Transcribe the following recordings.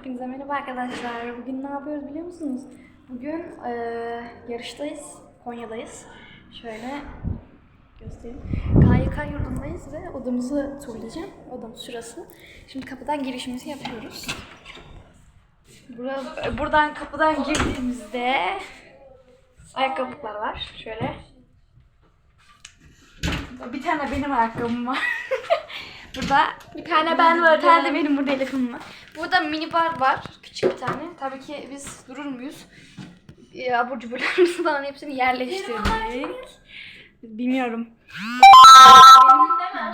Hepinize merhaba arkadaşlar. Bugün ne yapıyoruz biliyor musunuz? Bugün eee, yarıştayız. Konya'dayız. Şöyle göstereyim. KYK yurdundayız ve odamızı turlayacağım. Odamız şurası. Şimdi kapıdan girişimizi yapıyoruz. Bura- buradan kapıdan girdiğimizde ayakkabılıklar var. Şöyle. Bir tane benim ayakkabım var. Burada bir tane ben var. Bir tane de benim burada elifim var. Burada mini bar var. Küçük bir tane. Tabii ki biz durur muyuz? E, abur cuburlarımızı falan hepsini yerleştirdik. Bilmiyorum.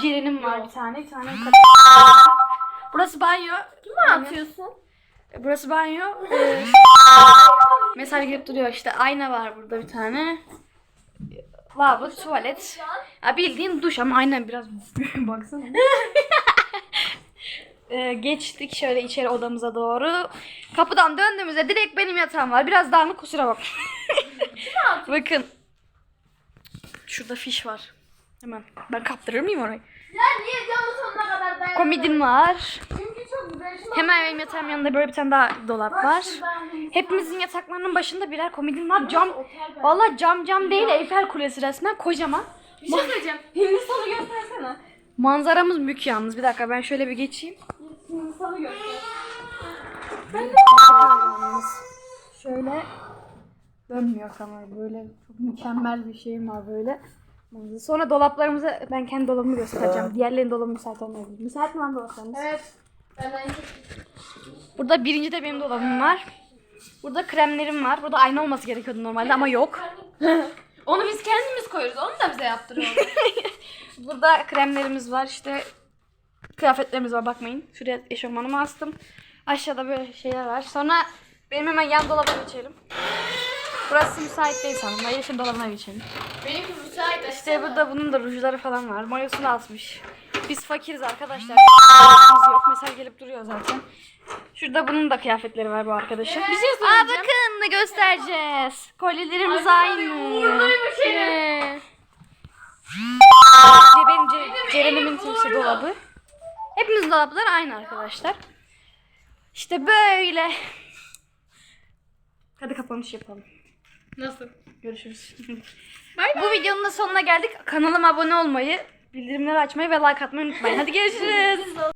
Ceren'im var bir tane. Bir tane. Burası banyo. Ne atıyorsun? Burası banyo. Ee, mesaj gelip duruyor işte. Ayna var burada bir tane. Lavabo, tuvalet. Ya bildiğin duş ama aynen biraz baksana. Ee, geçtik şöyle içeri odamıza doğru. Kapıdan döndüğümüzde direkt benim yatağım var. Biraz dağınık kusura bak. Bakın. Şurada fiş var. Hemen. Ben kaptırır mıyım orayı? Ya niye camın sonuna kadar dayan? Komedim var. Hemen benim yatağım yanında böyle bir tane daha dolap var. Hepimizin yataklarının başında birer komodin var. Cam, valla cam cam değil Eyfel Kulesi resmen kocaman. Bir şey söyleyeceğim. Hindistan'ı göstersene. Manzaramız mük yalnız. Bir dakika ben şöyle bir geçeyim. Hindistan'ı göster. Şöyle dönmüyor kamera böyle çok mükemmel bir şeyim var böyle. Manzara. Sonra dolaplarımızı ben kendi dolabımı göstereceğim. Diğerlerinin dolabı müsait olmayabilir. Müsait mi lan dolaplarımız? Evet. Burada birinci de benim dolabım var. Burada kremlerim var. Burada ayna olması gerekiyordu normalde ama yok. Onu biz kendimiz koyuyoruz. Onu da bize yaptırıyorlar. Burada kremlerimiz var işte. Kıyafetlerimiz var bakmayın. Şuraya eşofmanımı astım. Aşağıda böyle şeyler var. Sonra benim hemen yan dolaba geçelim. Burası müsait değil sanırım. Ben yeşil dolabına geçelim. Benimki müsait. İşte burada bunun da rujları falan var. Mayosunu asmış. Biz fakiriz arkadaşlar. Mesaj gelip duruyor zaten. Şurada bunun da kıyafetleri var bu arkadaşın. Bir şey Aa bakın ne göstereceğiz. Kolyelerimiz Ay, aynı. uğurluymuş. Evet. Ce- Benim Ce- Ceren'imin işte dolabı. Hepimizin dolapları aynı arkadaşlar. İşte böyle. Hadi kapanış yapalım. Nasıl? Görüşürüz. Bay Bu videonun da sonuna geldik. Kanalıma abone olmayı, bildirimleri açmayı ve like atmayı unutmayın. Hadi görüşürüz.